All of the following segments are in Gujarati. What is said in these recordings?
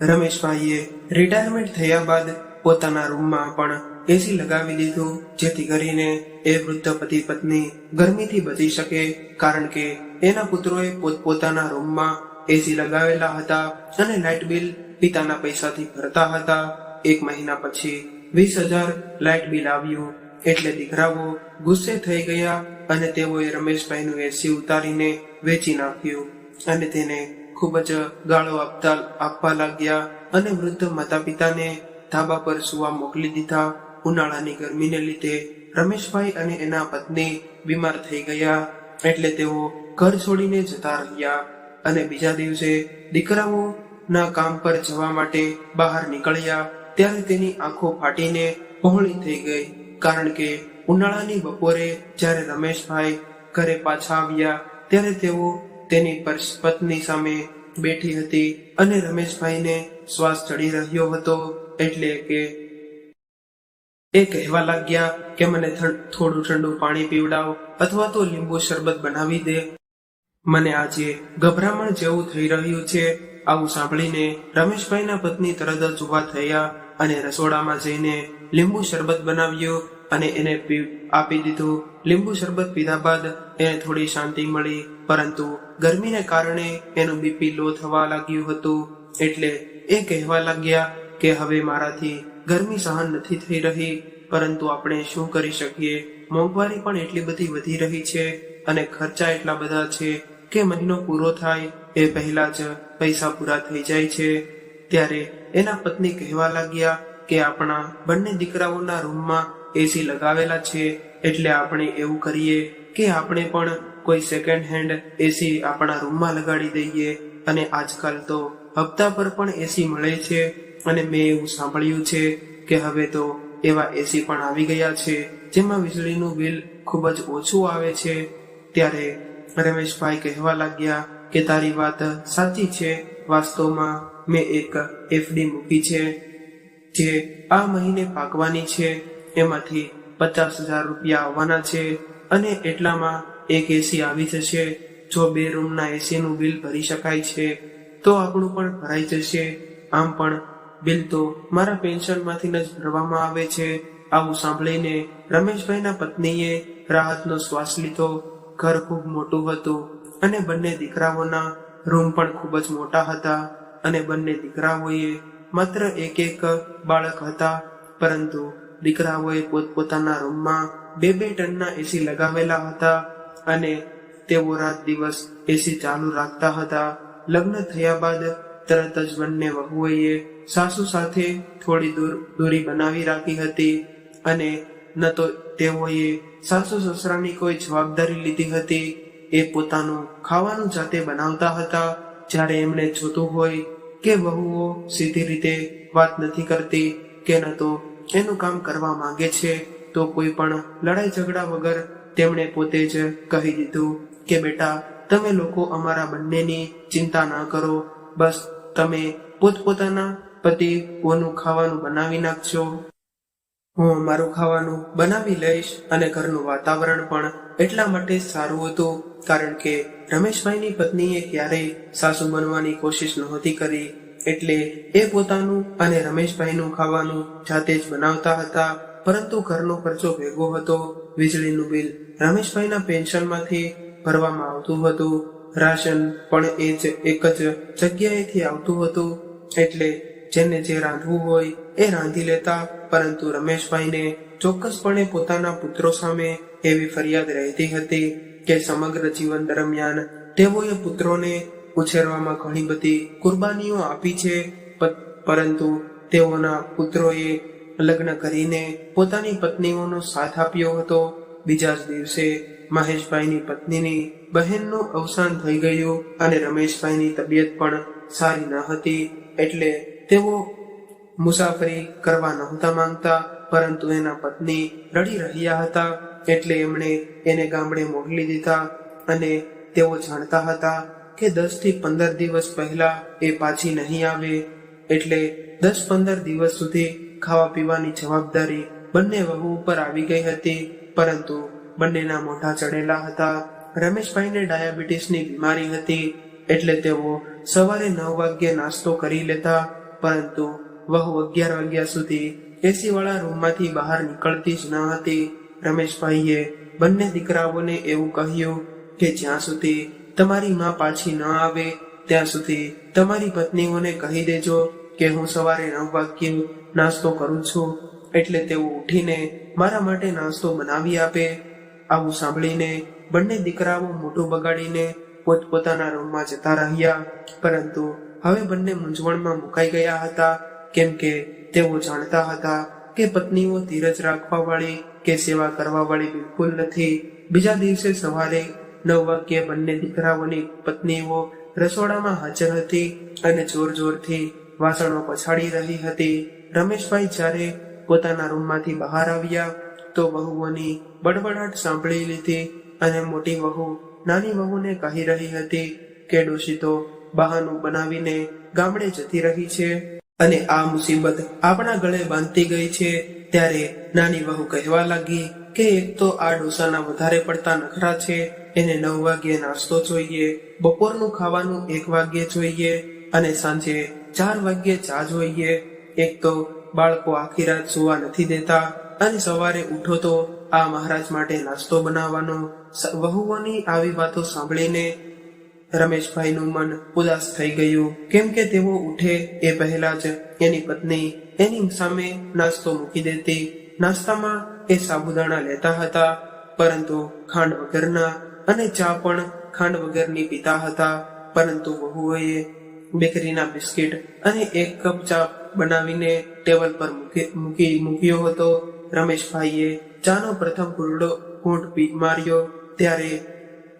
રમેશભાઈએ રિટાયરમેન્ટ થયા બાદ પોતાના રૂમમાં પણ એસી લગાવી દીધું જેથી કરીને એ વૃદ્ધ પતિ પત્ની ગરમીથી બચી શકે, કારણ કે એના પુત્રોએ પોતપોતાના રૂમમાં એસી લગાવેલા હતા અને લાઇટ બિલ પિતાના પૈસાથી ભરતા હતા. એક મહિના પછી વીસ હજાર લાઇટ બિલ આવ્યું, એટલે દીકરાઓ ગુસ્સે થઈ ગયા અને તેઓએ રમેશભાઈનું એસી ઉતારીને વેચી નાખ્યું અને તેને ખૂબ જ ગાળો આપતા આપવા લાગ્યા અને વૃદ્ધ માતા પિતાને ધાબા પર સુવા મોકલી દીધા. ઉનાળાની ગરમીને લીધે રમેશભાઈ અને એના પત્ની બીમાર થઈ ગયા એટલે તેઓ ઘર છોડીને જતા રહ્યા. અને બીજા દિવસે દીકરાઓના કામ પર જવા માટે બહાર નીકળ્યા. ત્યારે તેની આંખો ફાટીને પહોળી થઈ ગઈ. કારણ કે ઉનાળાની બપોરે જ્યારે રમેશભાઈ ઘરે પાછા આવ્યા, ત્યારે તેઓ તેની પત્ની સામે બેઠી હતી અને રમેશભાઈને શ્વાસ ચડી રહ્યો હતો એટલે કે એ કહેવા લાગ્યા કે મને થોડું ઠંડુ પાણી પીવડાવ અથવા તો લીંબુ શરબત બનાવી દે. મને આજે ગભરામણ જેવું થઈ રહ્યું છે. આવું સાંભળીને રમેશભાઈના પત્ની તરત જ ઊભા થયા અને રસોડામાં જઈને લીંબુ શરબત બનાવ્યું અને એને આપી દીધું. લીંબુ શરબત પીધા બાદ એને થોડી શાંતિ મળી, પરંતુ ગરમીને કારણે એનું બીપી લો થવા લાગ્યું હતું. એટલે એ કહેવા લાગ્યા કે હવે મારાથી ગરમી સહન નથી થઈ રહી, પરંતુ આપણે શું કરી શકીએ? મોંઘવારી પણ એટલી બધી વધી રહી છે અને ખર્ચા એટલા બધા છે કે મહિનો પૂરો થાય એ પહેલા જ પૈસા પૂરા થઈ જાય છે. ત્યારે એના પત્ની કહેવા લાગ્યા કે આપણા બંને દીકરાઓના રૂમમાં એસી લગાવેલા છે, એટલે આપણે એવું કરીએ કે આપણે પણ કોઈ સેકન્ડ હેન્ડ એસી આપણા રૂમમાં લગાડી દઈએ. અને આજકાલ તો હપ્તા પર પણ એસી મળે છે. અને મેં એવું સાંભળ્યું છે કે હવે તો એવા એસી પણ આવી ગયા છે, જેમાં વીજળીનું બિલ ખૂબ જ ઓછું આવે છે. ત્યારે રમેશભાઈ કહેવા લાગ્યા કે તારી વાત સાચી છે. વાસ્તવમાં મેં એક એફડી મૂકી છે, જે આ મહિને પાકવાની છે. એમાંથી પચાસ હજાર રૂપિયા આવવાના છે. અને એટલામાં એક એસી આવી જશે, જો બે રૂમના એસીનું બિલ ભરી શકાય છે, તો આપણું પણ ભરાઈ જશે. આમ પણ બિલ તો મારા પેન્શનમાંથી જ ભરવામાં આવે છે. આવું સાંભળીને રમેશભાઈના પત્નીએ રાહતનો શ્વાસ લીધો. ઘર ખૂબ મોટું હતું અને બંને દીકરાઓના રૂમ પણ ખૂબ જ મોટા હતા અને બંને દીકરાઓએ માત્ર એક એક બાળક હતા. પરંતુ દીકરાઓએ પોતપોતાના રૂમમાં બે બે ટનના એસી લગાવેલા હતા. અને તેઓ રાત દિવસ એસી ચાલુ રાખતા હતા. લગ્ન થયા બાદ તરત જ બંને વહુઓએ સાસુ સાથે થોડી દૂર દૂરી બનાવી રાખી હતી અને ન તો તેઓએ સાસુ સસરાની કોઈ જવાબદારી લીધી હતી. એ પોતાનું ખાવાનું જાતે બનાવતા હતા. જ્યારે એમણે જોતું હોય કે વહુઓ સીધી રીતે વાત નથી કરતી કે ન તો એનું કામ કરવા માંગે છે, તો કોઈ પણ લડાઈ ઝઘડા વગર તેમણે પોતે જ કહી દીધું કે, બેટા, તમે લોકો અમારા બંનેની ચિંતા ના કરો. બસ તમે પોતપોતાના પતિઓનું ખાવાનું બનાવી નાખજો. હું મારું ખાવાનું બનાવી લઈશ અને ઘરનું વાતાવરણ પણ એટલા માટે સારું હતું, કારણ કે રમેશભાઈની પત્નીએ ક્યારેય સાસુ બનવાની કોશિશ નહોતી કરી. એટલે એ પોતાનું અને રમેશભાઈનું ખાવાનું જાતે જ બનાવતા હતા. પરંતુ ઘરનો ખર્ચો ભેગો હતો. વીજળીનું બિલ રમેશભાઈના પેન્શનમાંથી ભરવામાં આવતું હતું. રાશન પણ એ જ એક જ જગ્યાએથી આવતું હતું. એટલે જેને જે રાંધવું હોય એ રાંધી લેતા, પરંતુ રમેશભાઈને ચોક્કસપણે પોતાના પુત્રો સામે એવી ફરિયાદ રહેતી હતી કે સમગ્ર જીવન દરમિયાન તેઓએ પુત્રોને ઉછેરવામાં ઘણી બધી કુરબાનીઓ આપી છે. પરંતુ તેઓના પુત્રોએ લગ્ન કરીને પોતાની પત્નીઓનો સાથ આપ્યો હતો. બીજા જ દિવસે મહેશભાઈની પત્નીની બહેનનું અવસાન થઈ ગયું અને રમેશભાઈની તબિયત પણ સારી ન હતી એટલે તેઓ મુસાફરી કરવા નહોતા માંગતા, પરંતુ એના પત્ની રડી રહ્યા હતા એટલે એમણે એને ગામડે મોકલી દીધા અને તેઓ જાણતા હતા કે દસથી પંદર દિવસ પહેલા એ પાછી નહીં આવે એટલે દસ પંદર દિવસ સુધી ખાવા પીવાની જવાબદારી બંને વહુ ઉપર આવી ગઈ હતી. પરંતુ બંનેના મોઢા ચડેલા હતા. રમેશભાઈને ડાયાબિટીસની બીમારી હતી એટલે તેઓ સવારે નવ વાગ્યે નાસ્તો કરી લેતા. પરંતુ વહુ અગિયાર વાગ્યા સુધી એસી રૂમમાંથી બહાર નીકળતી જ ન હતી. રમેશભાઈએ બંને દીકરાઓને એવું કહ્યું કે જ્યાં સુધી તમારી માં પાછી ન આવે, ત્યાં સુધી તમારી પત્નીઓને કહી દેજો કે હું સવારે નવ વાગ્યે નાસ્તો કરું છું. એટલે તેઓ ઉઠીને મારા માટે નાસ્તો બનાવી આપે. આવું સાંભળીને બંને દીકરાઓ મોઢું બગાડીને પોતપોતાના રૂમમાં જતા રહ્યા. પરંતુ હવે બંને મૂંઝવણમાં મુકાઈ ગયા હતા. કેમ કે તેઓ જાણતા હતા કે પત્નીઓ ધીરજ રાખવા વાળી કે સેવા કરવા વાળી બિલકુલ નથી. બીજા દિવસે સવારે નવ વાગ્યે બંને દીકરાઓની પત્નીઓ રસોડામાં હાજર હતી અને જોર જોરથી વાસણો પછાડી રહી હતી. રમેશભાઈ જ્યારે પોતાના રૂમમાંથી બહાર આવ્યા, તો વહુઓની બડબડાટ સાંભળી લીધી અને મોટી વહુ નાની વહુને કહી રહી હતી કે, ડોશી, તો બહાનું બનાવીને ગામડે જતી રહી છે અને આ મુસીબત આપણા ગળે બાંધતી ગઈ છે. ત્યારે નાની વહુ કહેવા લાગી કે એક તો આ ડોસાના વધારે પડતા નખરા છે, એને નવ વાગ્યે નાસ્તો જોઈએ, બપોરનું ખાવાનું એક વાગ્યે જોઈએ અને સાંજે ચાર વાગ્યે ચા જોઈએ. એક તો બાળકો આખી રાત સુવા નથી દેતા અને સવારે ઉઠો તો આ મહારાજ માટે નાસ્તો બનાવવાનો. વહુઓની આવી વાતો સાંભળીને રમેશભાઈનું મન ઉદાસ થઈ ગયું. કેમ કે તેઓ ઉઠે એ પહેલા જ એની પત્ની એની સામે નાસ્તો મૂકી દેતી. નાસ્તામાં એ સાબુદાણા લેતા હતા, પરંતુ ખાંડ વગરના અને ચા પણ ખાંડ વગરની પીતા હતા. પરંતુ વહુઓએ બેકરીના બિસ્કિટ અને એક કપ ચા બનાવીને ટેબલ પર મૂકી મૂકી મૂક્યો હતો. રમેશભાઈએ ચાનો પ્રથમ ઘૂંટડો ઘૂંટ પી માર્યો. ત્યારે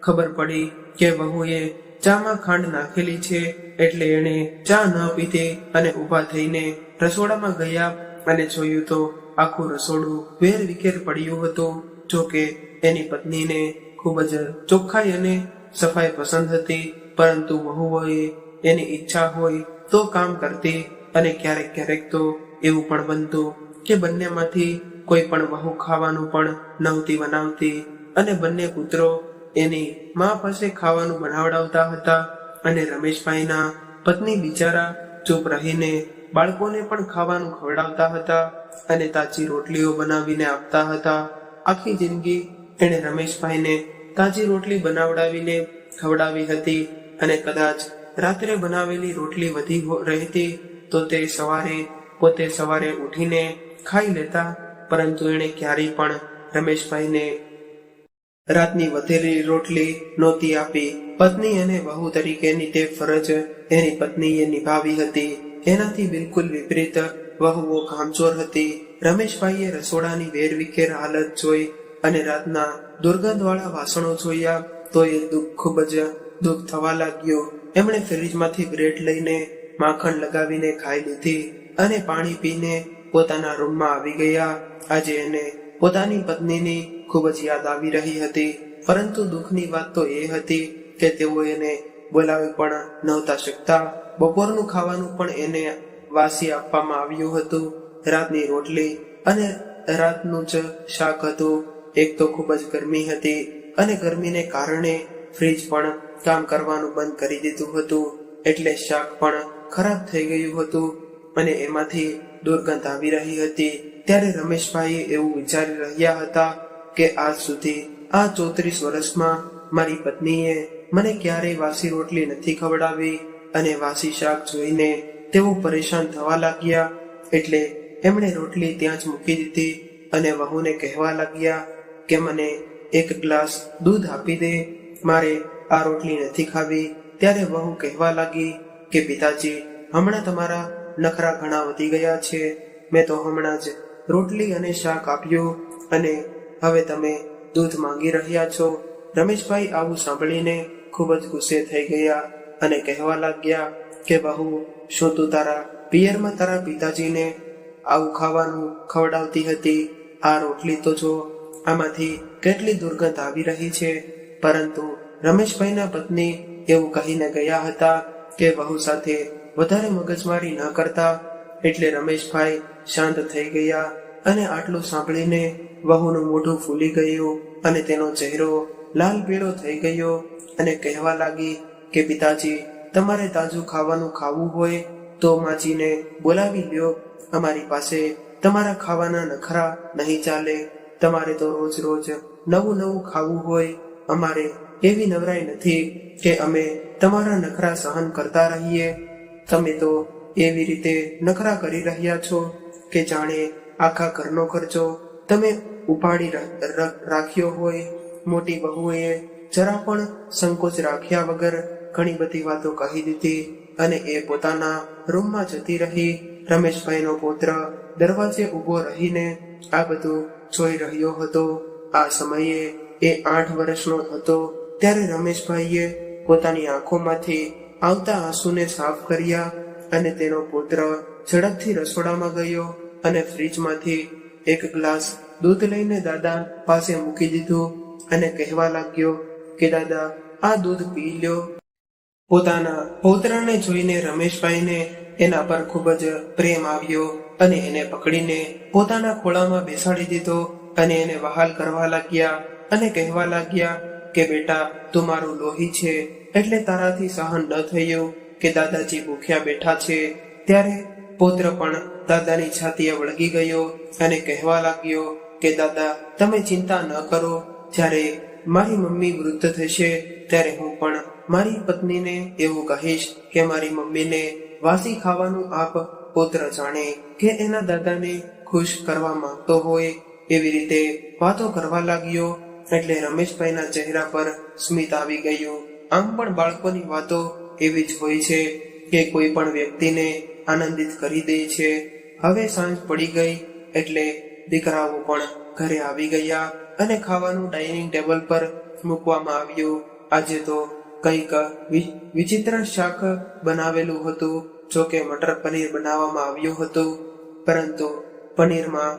ખબર પડી કે વહુએ ચામાં ખાંડ નાખેલી છે એટલે એણે ચા ન પીધી અને ઊભા થઈને રસોડામાં ગયા અને જોયું તો આખું રસોડું વેર વિખેર પડ્યું હતું. જો કે એની પત્નીને ખૂબ જ ચોખ્ખાઈ અને સફાઈ પસંદ હતી, પરંતુ વહુઓએ એની ઈચ્છા હોય તો કામ કરતી અને ક્યારેક ક્યારેક તો એવું પણ બનતું કે બંનેમાંથી કોઈ પણ વહુ ખાવાનું પણ નહોતી બનાવતી અને બંને કૂતરો એની મા પાસે ખાવાનું બનાવડાવતા હતા અને રમેશભાઈના પત્ની બિચારા ચૂપ રહીને બાળકોને પણ ખાવાનું ખવડાવતા હતા અને તાજી રોટલીઓ બનાવીને આપતા હતા. આખી જિંદગી એણે રમેશભાઈને તાજી રોટલી બનાવડાવીને ખવડાવી હતી અને કદાચ રાત્રે બનાવેલી રોટલી વધી રહેતી તો તે સવારે, પોતે સવારે ઉઠીને ખાઈ લેતા, પરંતુ એણે ક્યારેય પણ રમેશભાઈને રાતની વધેલી રોટલી નહોતી આપી. પત્ની અને વહુ તરીકેની તે ફરજ એની પત્નીએ નિભાવી હતી. એનાથી બિલકુલ વિપરીત વહુઓ કામચોર હતી. રમેશભાઈએ રસોડાની વેરવિખેર હાલત જોઈ અને રાતના દુર્ગંધવાળા વાસણો જોયા તો એ દુઃખ ખૂબ જ દુઃખ થવા લાગ્યો. એમણે ફ્રીજમાંથી બ્રેડ લઈને માખણ લગાવીને ખાઈ લીધી અને પાણી પીને પોતાના રૂમમાં આવી ગયા. આજે એને પોતાની પત્નીની ખૂબ જ યાદ આવી રહી હતી. પરંતુ દુઃખની વાત તો એ હતી કે તેઓ એને બોલાવી પણ નહોતા શકતા. બપોરનું ખાવાનું પણ એને વાસી આપવામાં આવ્યું હતું. રાતની રોટલી અને રાતનું જ શાક હતું. એક તો ખૂબ જ ગરમી હતી અને ગરમીને કારણે ફ્રીજ પણ કામ કરવાનું બંધ કરી દીધું હતું, એટલે શાક પણ ખરાબ થઈ ગયું હતું અને એમાંથી દુર્ગંધ આવી રહી હતી. ત્યારે રમેશભાઈ એવું વિચારી રહ્યા હતા કે આજ સુધી આ ચોત્રીસ વર્ષમાં મારી પત્નીએ મને ક્યારેય વાસી રોટલી નથી ખવડાવી અને વાસી શાક જોઈને તેઓ પરેશાન થવા લાગ્યા. એટલે એમણે રોટલી ત્યાં જ મૂકી દીધી અને વહુને કહેવા લાગ્યા કે મને એક ગ્લાસ દૂધ આપી દે, મારે આ રોટલી નથી ખાવી. ત્યારે વહુ કહેવા લાગી કે, પિતાજી, હમણાં તમારા નખરા ઘણા વધી ગયા છે. મેં તો હમણાં જ રોટલી અને શાક આપ્યું અને હવે તમે દૂધ માંગી રહ્યા છો. રમેશભાઈ આવું સાંભળીને ખૂબ જ ગુસ્સે થઈ ગયા અને કહેવા લાગ્યા કે બહુ શું તું તારા પિયરમાં તારા પિતાજીને આવું ખાવાનું ખવડાવતી હતી? આ રોટલી તો જો આમાંથી કેટલી દુર્ગંધ આવી રહી છે. પરંતુ રમેશભાઈના પત્ની એવું કહીને ગયા હતા કે વહુ સાથે વધારે મગજમારી ન કરતા એટલે રમેશભાઈ શાંત થઈ ગયા અને આટલું સાંભળીને વહુનું મોઢું ફૂલી ગયું અને તેનો ચહેરો લાલ પીળો થઈ ગયો અને કહેવા લાગી કે, પિતાજી, તમારે તાજું ખાવાનું ખાવું હોય તો માજીને બોલાવી લ્યો. અમારી પાસે તમારા ખાવાના નખરા નહીં ચાલે. તમારે તો રોજ રોજ નવું નવું ખાવું હોય. અમારે એવી નવરાઈ નથી કે અમે તમારા નખરા સહન કરતા રહીએ. તમે તો એવી રીતે નખરા કરી રહ્યા છો કે જાણે આખા ઘરનો ખર્ચો તમે ઉપાડી રાખ્યો હોય. મોટી બહુએ જરા પણ સંકોચ રાખ્યા વગર ઘણી બધી વાતો કહી દીધી અને એ પોતાના રૂમમાં જતી રહી. રમેશભાઈનો પુત્ર દરવાજે ઊભો રહીને આ બધું જોઈ રહ્યો હતો. આ સમયે એ આઠ વર્ષનો હતો. ત્યારે રમેશભાઈએ પોતાની આંખોમાંથી આવતા આંસુને સાફ કર્યા અને તેનો પુત્ર ઝડપથી રસોડામાં ગયો અને ફ્રીજમાંથી એક ગ્લાસ દૂધ લઈને દાદા પાસે મૂકી દીધું અને કહેવા લાગ્યો કે, દાદા, આ દૂધ પી લ્યો. પોતાના પૌત્રને જોઈને રમેશભાઈને એના પર ખૂબ જ પ્રેમ આવ્યો અને એને પકડીને પોતાના ખોળામાં બેસાડી દીધો અને એને વહાલ કરવા લાગ્યા અને કહેવા લાગ્યા કે બેટા, તું મારું લોહી છે, એટલે તારાથી સહન ન થયું કે દાદાજી ભૂખ્યા બેઠા છે, ત્યારે પુત્ર પણ દાદાની છાતીએ વળગી ગયો અને કહેવા લાગ્યો કે, દાદા, તમે ચિંતા ન કરો, જ્યારે મારી મમ્મી વૃદ્ધ થશે, ત્યારે હું પણ મારી પત્નીને એવું કહીશ કે, મારી મમ્મીને વાસી ખાવાનું આપ પુત્ર જાણે કે એના દાદાને ખુશ કરવા માંગતો હોય, એવી રીતે વાતો કરવા લાગ્યો એટલે રમેશભાઈના ચહેરા પર સ્મિત આવી ગયું. આમ પણ બાળકોની વાતો એવી જ હોય છે કે કોઈ પણ વ્યક્તિને આનંદિત કરી દે છે. હવે સાંજ પડી ગઈ એટલે દીકરાઓ પણ ઘરે આવી ગયા અને ખાવાનું ડાઇનિંગ ટેબલ પર મૂકવામાં આવ્યું. આજે તો કંઈક વિચિત્ર શાક બનાવેલું હતું, જો કે મટર પનીર બનાવવામાં આવ્યું હતું. પરંતુ પનીરમાં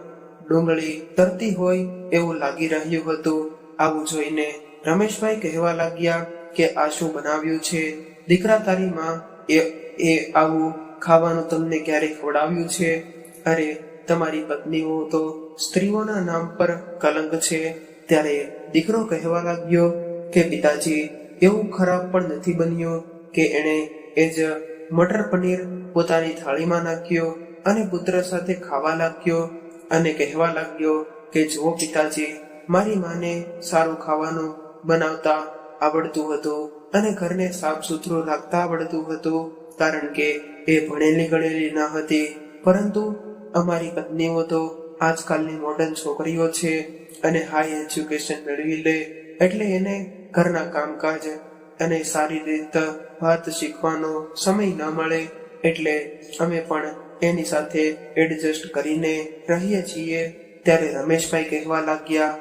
ડુંગળી તરતી હોય એવું લાગી રહ્યું હતું. આવું જોઈને રમેશભાઈ કહેવા લાગ્યા કે આ શું બનાવ્યું છે? દીકરા તારી માં એ એ આવું ખાવાનું તમને ક્યારે ખવડાવ્યું છે? અરે, તમારી પત્નીઓ તો સ્ત્રીઓના નામ પર કલંક છે. ત્યારે દીકરો કહેવા લાગ્યો કે, પિતાજી, એવું ખરાબ પણ નથી બન્યું કે એણે એ જ મટર પનીર પોતાની થાળીમાં નાખ્યો અને પુત્ર સાથે ખાવા લાગ્યો અને કહેવા લાગ્યો કે, જુઓ પિતાજી મારી માને સારું ખાવાનું બનાવતા આવડતું હતું અને ઘરને સાફ સુથરું રાખતા આવડતું હતું, કારણ કે એ ભણેલી ગણેલી ન હતી. પરંતુ અમારી પત્નીઓ તો આજકાલની મોડર્ન છોકરીઓ છે અને હાઈ એજ્યુકેશન મેળવી લે એટલે એને ઘરના કામકાજ અને સારી રીતે વાત શીખવાનો સમય ન મળે એટલે અમે પણ એની સાથે એડજસ્ટ કરીને રહીએ છીએ. ત્યારે રમેશભાઈ કહેવા લાગ્યા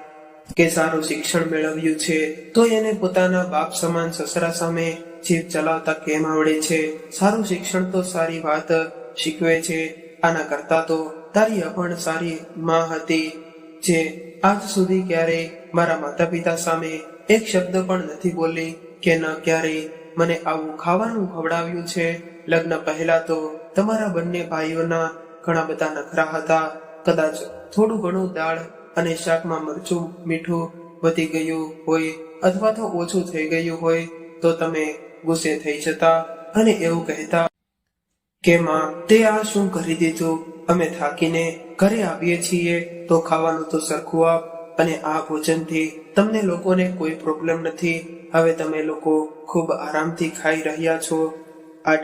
કે સારું શિક્ષણ મેળવ્યું છે તો એને પોતાના બાપ સમાન સસરા સામે જીભ ચલાવતા કેમ આવડે છે? સારું શિક્ષણ તો સારી વાત શીખવે છે, આના કરતા તો તારી અભણ સારી માં હતી જે આજ સુધી ક્યારે મારા માતા પિતા સામે એક શબ્દ પણ નથી બોલી કે ન ક્યારેય મને આવું ખાવાનું ખવડાવ્યું છે. લગ્ન પહેલા તો તમારા બંને ભાઈઓના ઘણા બધા નખરા હતા. કદાચ થોડું ઘણું દાળ અને શાકમાં મરચું, મીઠું વધી ગયું હોય અથવા તો ઓછું થઈ ગયું હોય તો તમે ગુસ્સે થઈ જતા અને એવું કહેતા કે, માં, તે આ શું કરી દીધું? અમે થાકીને ઘરે આવીએ છીએ, તો ખાવાનું તો સરખું આપ અને આ ભોજનથી તમને લોકોને કોઈ પ્રોબ્લેમ નથી. હવે તમે લોકો ખૂબ આરામથી ખાઈ રહ્યા છો.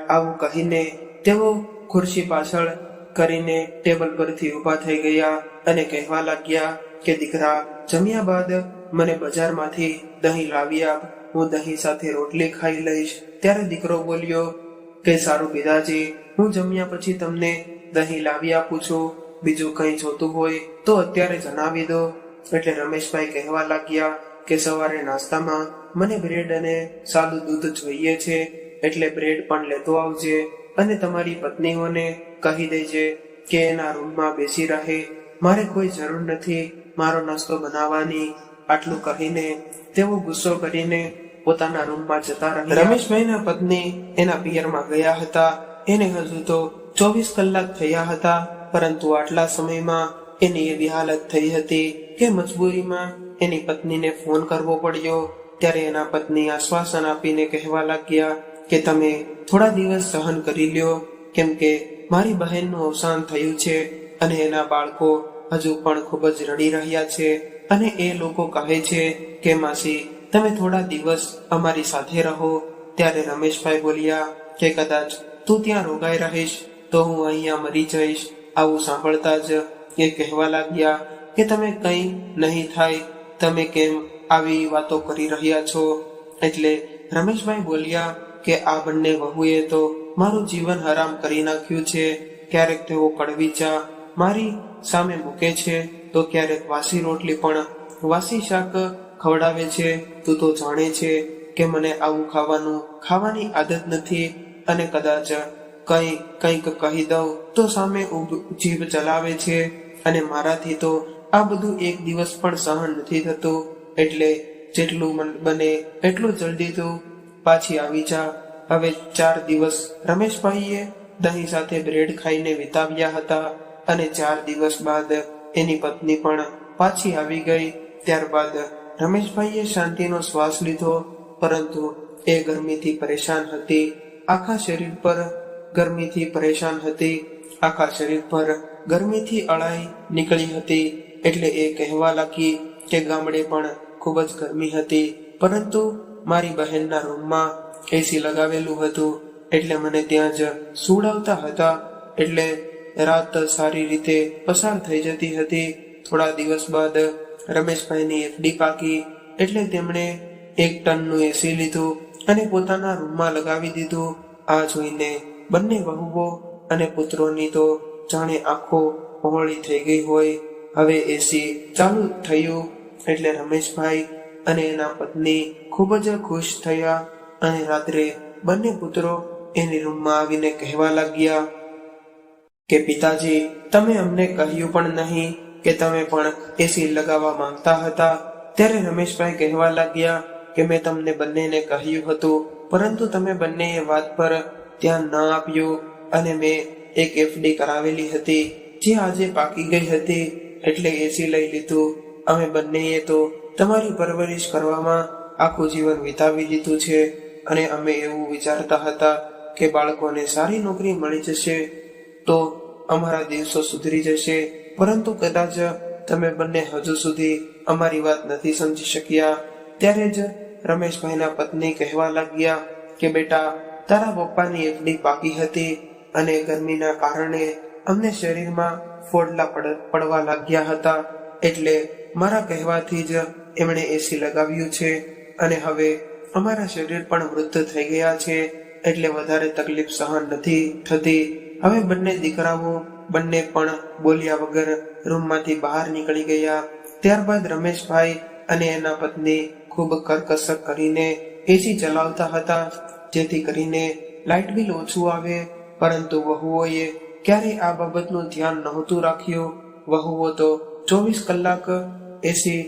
આવું કહીને તેઓ ખુરશી પાછળ કરીને ટેબલ પરથી ઊભા થઈ ગયા અને કહેવા લાગ્યા કે, દીકરા, જમ્યા બાદ મને બજારમાંથી દહીં લાવી આપ હું દહીં સાથે રોટલી ખાઈ લઈશ. ત્યારે દીકરો બોલ્યો, કે સારું પિતાજી, હું જમ્યા પછી તમને દહીં લાવી આપું છું. બીજું કંઈ જોતું હોય તો અત્યારે જણાવી દો. એટલે રમેશભાઈ કહેવા લાગ્યા કે, સવારે નાસ્તામાં મને બ્રેડ અને સાદું દૂધ જોઈએ છે. એટલે બ્રેડ પણ લેતો આવજે અને તમારી પત્નીઓને કહી દેજે કે એના રૂમમાં બેસી રહે. મારે કોઈ જરૂર નથી મારો નાસ્તો બનાવવાની. આટલું કહીને તેઓ ગુસ્સો કરીને પોતાના રૂમમાં જતા રહ્યા. રમેશભાઈના પત્ની એના પિયરમાં ગયા હતા. એને હજુ તો ચોવીસ કલાક થયા હતા, પરંતુ આટલા સમયમાં એની એવી હાલત થઈ હતી કે મજબૂરીમાં એની પત્નીને ફોન કરવો પડ્યો. ત્યારે એના પત્ની આશ્વાસન આપીને કહેવા લાગ્યા કે તમે થોડા દિવસ સહન કરી લ્યો, કેમ કે મારી બહેનનું અવસાન થયું છે અને એના બાળકો હજુ પણ ખૂબ જ રડી રહ્યા છે અને એ લોકો કહે છે કે, માસી, તમે થોડા દિવસ અમારી સાથે રહો. ત્યારે રમેશભાઈ બોલ્યા કે, કદાચ તું ત્યાં રોગાઈ રહીશ તો હું અહીંયા મરી જઈશ. આવું સાંભળતા જ એ કહેવા લાગ્યા કે, તમે કંઈ નહીં થાય, તમે કેમ આવી વાતો કરી રહ્યા છો? એટલે રમેશભાઈ બોલ્યા કે, આ બંને વહુએ તો મારું જીવન હરામ કરી નાખ્યું છે, ક્યારેક તેઓ કડવી ચા મારી સામે મૂકે છે, તો ક્યારેક વાસી રોટલી પણ વાસી શાક ખવડાવે છે, તું તો જાણે છે કે મને આવું ખાવાનું ખાવાની આદત નથી અને કદાચ કંઈ કંઈક કહી દઉં તો સામે જીભ ચલાવે છે અને મારાથી તો આ બધું એક દિવસ પણ સહન નથી થતું. એટલે જેટલું મન બને એટલું જલ્દી તું પાછી આવી જા. હવે ચાર દિવસ રમેશભાઈએ દહીં સાથે બ્રેડ ખાઈને વિતાવ્યા હતા અને ચાર દિવસ બાદ એની પત્ની પણ પાછી આવી ગઈ. ત્યારબાદ રમેશભાઈએ શાંતિનો શ્વાસ લીધો, પરંતુ એ ગરમીથી પરેશાન હતી. આખા શરીર પર ગરમીથી પરેશાન હતી. આખા શરીર પર ગરમીથી અળાઈ નીકળી હતી. એટલે એ કહેવા લાગી કે ગામડે પણ ખૂબ જ ગરમી હતી. પરંતુ મારી બહેનના રૂમમાં એસી લગાવેલું હતું એટલે મને ત્યાં જ સુડાવતા હતા એટલે રાત સારી રીતે પસાર થઈ જતી હતી. થોડા દિવસ બાદ રમેશભાઈની એફડી પાકી એટલે તેમણે એક ટનનું એસી લીધું અને પોતાના રૂમમાં લગાવી દીધું. આ જોઈને બંને વહુઓ અને પુત્રોની તો જાણે આંખો પહોળી થઈ ગઈ હોય. હવે એસી ચાલુ થયું એટલે રમેશભાઈ અને એના પત્ની ખૂબ જ ખુશ થયા. અને રાત્રે બંને પુત્રો એની રૂમમાં આવીને કહેવા લાગ્યા કે, પિતાજી, તમે અમને કહ્યું પણ નહીં કે તમે પણ એસી લગાવવા માંગતા હતા. ત્યારે રમેશભાઈ કહેવા લાગ્યા કે, મેં તમને બંનેને કહ્યું હતું, પરંતુ તમે બંને એ વાત પર ધ્યાન ન આપ્યું અને મેં એક એફડી કરાવેલી હતી, જે આજે પાકી ગઈ હતી, એટલે એસી લઈ લીધું. અમે બંનેએ તો તમારી પરવરિશ કરવામાં આખું જીવન વિતાવી દીધું છે. અને અમે એવું વિચારતા હતા કે બાળકોને સારી નોકરી મળી જશે તો અમારા દિવસો સુધરી જશે. પરંતુ કદાચ તમે બંને હજુ સુધી અમારી વાત નથી સમજી શક્યા. ત્યારે જ રમેશભાઈના પત્ની કહેવા લાગ્યા કે, બેટા, તારા પપ્પાની એફડી પાકી હતી અને ગરમીના કારણે અમને શરીરમાં ફોડલા પડ- પડવા લાગ્યા હતા. એટલે મારા કહેવાથી જ એમણે એસી લગાવ્યું છે અને હવે અમારા શરીર પણ વૃદ્ધ થઈ ગયા છે, એટલે વધારે તકલીફ સહન નથી થતી. હવે બંને દીકરાઓ બંને પણ બોલ્યા વગર રૂમમાંથી બહાર નીકળી ગયા. ત્યારબાદ રમેશભાઈ અને એના પત્ની ખૂબ કરકસર કરીને એસી ચલાવતા હતા, જેથી કરીને લાઇટ બિલ ઓછું આવે, પરંતુ વહુઓએ ક્યારેય આ બાબતનું ધ્યાન નહોતું રાખ્યું. વહુઓ તો ચોવીસ કલાક એસી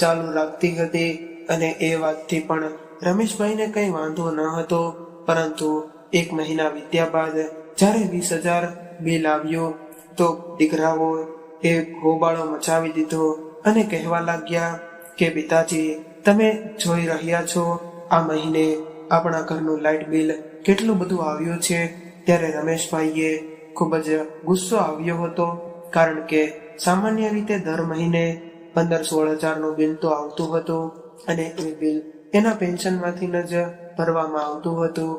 ચાલુ રાખતી હતી અને એ વાતથી પણ રમેશભાઈને કંઈ વાંધો ન હતો, પરંતુ એક મહિના વીત્યા બાદ જ્યારે વીસ હજાર બિલ આવ્યું, તો દીકરાઓ એ હોબાળો મચાવી દીધો અને કહેવા લાગ્યા કે, પિતાજી, તમે જોઈ રહ્યા છો, આ મહિને આપણા ઘરનું લાઇટ બિલ કેટલું બધું આવ્યું છે? ત્યારે રમેશભાઈએ ખૂબ જ ગુસ્સો આવ્યો હતો, કારણ કે સામાન્ય રીતે દર મહિને પંદર સોળ હજારનું બિલ તો આવતું હતું અને એ બિલ એના પેન્શનમાંથી જ ભરવામાં આવતું હતું.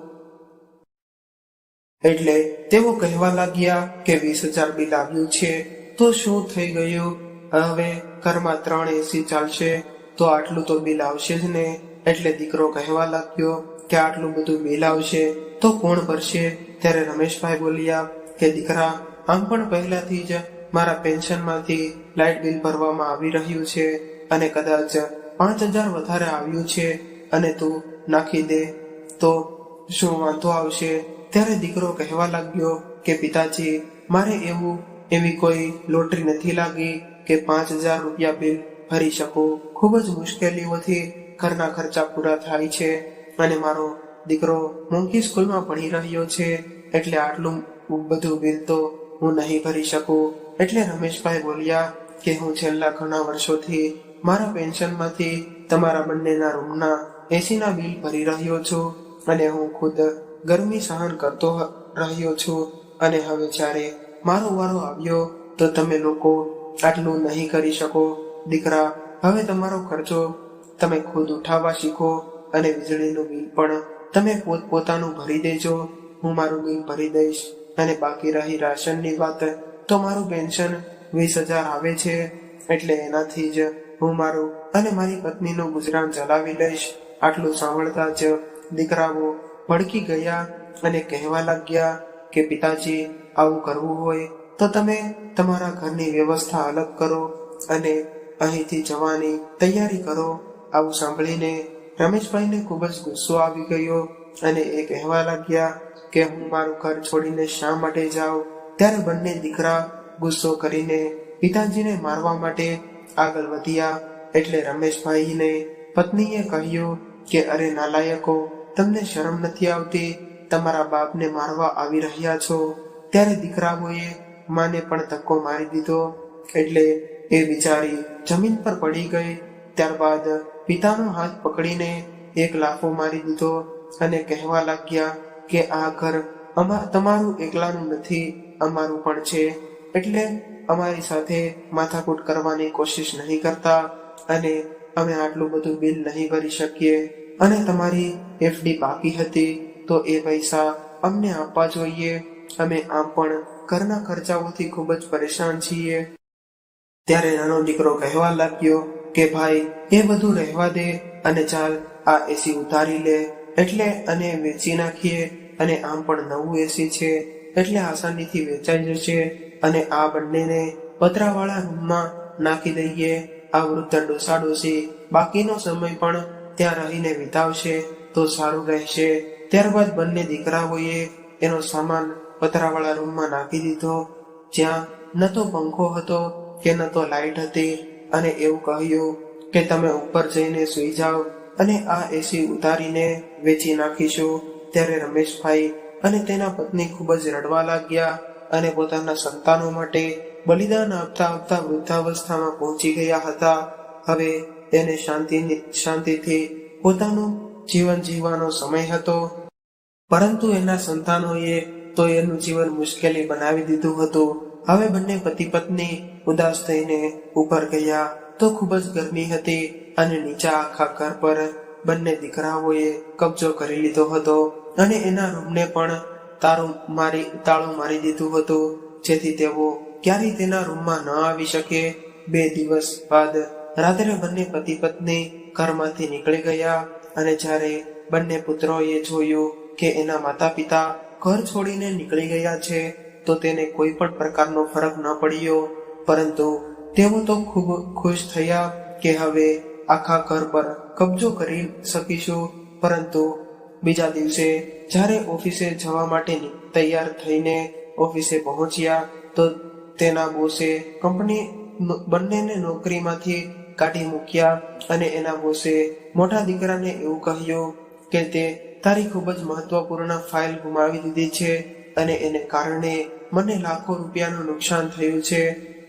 એટલે તેઓ કહેવા લાગ્યા કે વીસ હજાર બિલ આવ્યું છે, તો શું થઈ ગયું? હવે ઘરમાં ત્રણ એસી ચાલશે, તો આટલું તો બિલ આવશે જ ને. એટલે દીકરો કહેવા લાગ્યો કે આટલું બધું બિલ આવશે, તો કોણ ભરશે? ત્યારે રમેશભાઈ બોલ્યા કે દીકરા, આમ પણ પહેલાથી જ મારા પેન્શનમાંથી લાઇટ બિલ ભરવામાં આવી રહ્યું છે અને કદાચ પાંચ હજાર વધારે આવ્યું છે અને તું નાખી દે, તો શું વાંધો આવશે? ત્યારે દીકરો કહેવા લાગ્યો કે, પિતાજી, મારે એવું એવી કોઈ લોટરી નથી લાગી કે પાંચ હજાર રૂપિયા બિલ ભરી શકું. ખૂબ જ મુશ્કેલીઓથી ઘરના ખર્ચા પૂરા થાય છે અને મારો દીકરો મોંઘી સ્કૂલમાં ભણી રહ્યો છે એટલે આટલું બધું બિલ તો હું નહીં ભરી શકું. એટલે રમેશભાઈ બોલ્યા કે, હું છેલ્લા ઘણા વર્ષોથી મારા પેન્શનમાંથી તમારા બંનેના રૂમના એસીના બિલ ભરી રહ્યો છું અને હું ખુદ ગરમી સહન કરતો રહ્યો છું. અને હવે જ્યારે મારો વારો આવ્યો, તો તમે લોકો આટલું નહીં કરી શકો. દીકરા, હવે તમારો ખર્ચો તમે ખુદ ઉઠાવવા શીખો અને વીજળીનું બિલ પણ તમે પોતપોતાનું ભરી દેજો. હું મારું બિલ ભરી દઈશ અને બાકી રહી રાશનની વાત, તો મારું પેન્શન વીસ હજાર આવે છે. એટલે એનાથી જ હું મારું અને મારી પત્નીનું ગુજરાન ચલાવી લઈશ. આટલું સાંભળતા જ દીકરાઓ ભડકી ગયા અને કહેવા લાગ્યા કે, પિતાજી, આવું કરવું હોય તો તમે તમારા ઘરની વ્યવસ્થા અલગ કરો અને અહીંથી જવાની તૈયારી કરો. આવું સાંભળીને રમેશભાઈને ખૂબ જ ગુસ્સો આવી ગયો અને એ કહેવા લાગ્યા કે, હું મારું ઘર છોડીને શા માટે જાઉં? ત્યારે બંને દીકરા ગુસ્સો કરીને પિતાજીને મારવા માટે આગળ વધ્યા એટલે રમેશભાઈને પત્નીએ કહ્યું કે, અરે નાલાયકો, તમને શરમ નથી આવતી? તમારા બાપને મારવા આવી રહ્યા છો. ત્યારે દીકરાઓએ માને પણ ધક્કો મારી દીધો. એટલે એ બિચારી જમીન પર પડી ગઈ. ત્યારબાદ પિતાનો હાથ પકડીને એક લાફો મારી દીધો અને કહેવા લાગ્યા કે, આ ઘર અમા, તમારું એકલાનું નથી, અમારું પણ છે. એટલે અમારી સાથે માથાકૂટ કરવાની કોશિશ નહીં કરતા અને અમે આટલું બધું બિલ નહીં ભરી શકીએ. અને તમારી એફડી બાકી હતી તો એ પૈસા અમને આપવા જોઈએ. અમે આમ પણ ઘરના ખર્ચાઓથી ખૂબ જ પરેશાન છીએ. ત્યારે નાનો દીકરો કહેવા લાગ્યો કે, ભાઈ, એ બધું રહેવા દે અને ચાલ, આ એસી ઉતારી લે. એટલે અને વેચી નાખીએ. અને આમ પણ નવું એસી છે. એટલે આસાનીથી વેચાઈ જશે. અને આ બંનેને પતરાવાળા રૂમમાં નાખી દઈએ. આ વૃદ્ધ ડોસા ડોસી બાકીનો સમય પણ ત્યાં રહીને વિતાવશે તો સારું રહેશે. ત્યારબાદ બંને દીકરાઓએ એનો સામાન પતરાવાળા રૂમમાં નાખી દીધો. જ્યાં ન તો પંખો હતો કે ન તો લાઈટ હતી અને એવું કહ્યું કે તમે ઉપર જઈને સુઈ જાઓ અને આ એસી ઉતારીને વેચી નાખીશું. ત્યારે રમેશભાઈ અને તેના પત્ની ખૂબ જ રડવા લાગ્યા. અને પોતાના સંતાનો માટે બલિદાન આપતા આપતા વૃદ્ધાવસ્થામાં પહોંચી ગયા હતા. હવે તેને શાંતિની, શાંતિથી પોતાનું જીવન જીવવાનો સમય હતો. પરંતુ એના સંતાનોએ તો એનું જીવન મુશ્કેલી બનાવી દીધું હતું. હવે બંને પતિ પત્ની ઉદાસ થઈને ઉપર ગયા. તો ખૂબ જ ગરમી હતી અને નીચા આખા ઘર પર બંને દીકરાઓએ કબજો કરી લીધો હતો. અને એના રૂમને પણ તારું મારી, તાળું મારી દીધું હતું, જેથી તેઓ ક્યારેય તેના રૂમમાં ન આવી શકે. બે દિવસ બાદ રાત્રે બંને પતિ પત્ની ઘરમાંથી નીકળી ગયા અને જ્યારે બંને પુત્રોએ જોયું કે એના માતા પિતા ઘર છોડીને નીકળી ગયા છે, તો તેને કોઈ પણ પ્રકારનો ફરક ન પડ્યો. પરંતુ તેઓ તો ખૂબ ખુશ થયા કે હવે આખા ઘર પર કબજો કરી શકીશું. પરંતુ બીજા દિવસે જ્યારે ઓફિસે જવા માટે તૈયાર થઈને ઓફિસે પહોંચ્યા, તો તેના બોસે કંપની બંનેને નોકરીમાંથી કાઢી મૂક્યા અને એના બોસે મોટા દીકરાને એવું કહ્યું કે તે તારી ખૂબ જ મહત્વપૂર્ણ ફાઇલ ગુમાવી દીધી છે અને એને કારણે મને લાખો રૂપિયાનું નુકસાન થયું છે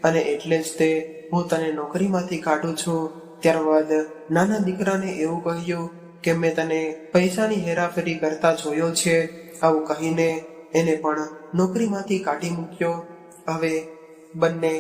અને એટલે જ તે હું તને નોકરીમાંથી કાઢું છું. ત્યારબાદ નાના દીકરાને એવું કહ્યું કે મેં તને પૈસાની હેરાફેરી કરતા જોયો છે, આવું કહીને એને પણ નોકરીમાંથી કાઢી મૂક્યો. હવે બંને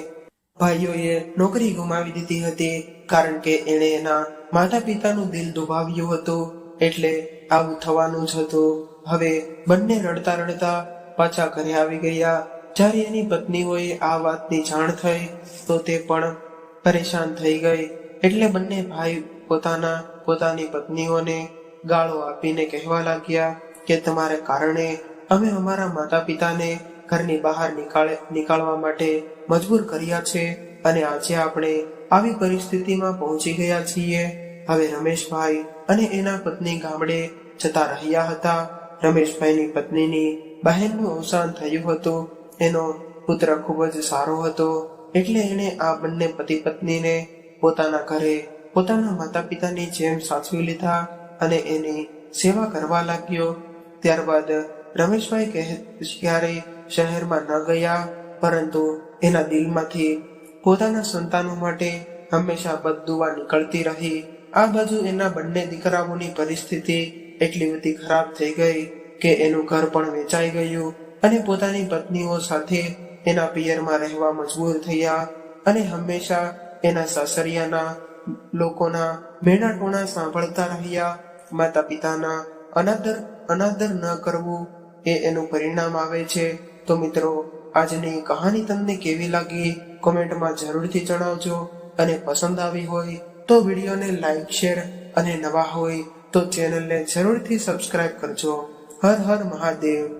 ભાઈઓએ નોકરી ગુમાવી દીધી હતી, કારણ કે એણે એના માતા પિતાનું દિલ દુભાવ્યું હતું, એટલે આવું થવાનું જ હતું. હવે બંને રડતા રડતા પાછા ઘરે આવી ગયા. જ્યારે એની પત્નીઓએ આ વાતની જાણ થઈ, તો તે પણ પરેશાન થઈ ગઈ. એટલે બંને ભાઈ પોતાના પોતાની પત્નીઓને ગાળો આપીને કહેવા લાગ્યા કે તમારા કારણે અમે અમારા માતા પિતાને ઘરની બહાર નીકાળે, નીકાળવા માટે મજબૂર કર્યા છે અને આજે આપણે આવી પરિસ્થિતિમાં પહોંચી ગયા છીએ. હવે રમેશભાઈ અને એના પત્ની ગામડે જતા રહ્યા હતા. રમેશભાઈની પત્નીની બહેનનું અવસાન થયું હતું. એનો પુત્ર ખૂબ જ સારો હતો. એટલે એણે આ બંને પતિ પત્નીને પોતાના ઘરે પોતાના માતા પિતાની જેમ સાચવી લીધા અને એની સેવા કરવા લાગ્યો. ત્યારબાદ રમેશભાઈ કહે ક્યારે શહેરમાં ન ગયા, પરંતુ એના દિલમાંથી પોતાના સંતાનો માટે હંમેશા બદદુવા નીકળતી રહી. આ બાજુ એના બંને દીકરાઓની પરિસ્થિતિ એટલી બધી ખરાબ થઈ ગઈ કે એનું ઘર પણ વેચાઈ ગયું અને પોતાની પત્નીઓ સાથે એના પિયરમાં રહેવા મજબૂર થયા અને હંમેશા એના સાસરિયાના લોકોના મેણા ટોણા સાંભળતા રહ્યા માતા પિતાના અનાદર અનાદર ન કરવું એ એનું પરિણામ આવે છે. તો મિત્રો, આજની કહાની તમને કેવી લાગી? કોમેન્ટમાં જરૂરથી જણાવજો. અને પસંદ આવી હોય તો વિડીયોને લાઈક, શેર અને નવા હોય તો ચેનલને જરૂરથી સબસ્ક્રાઇબ કરજો. હર હર મહાદેવ.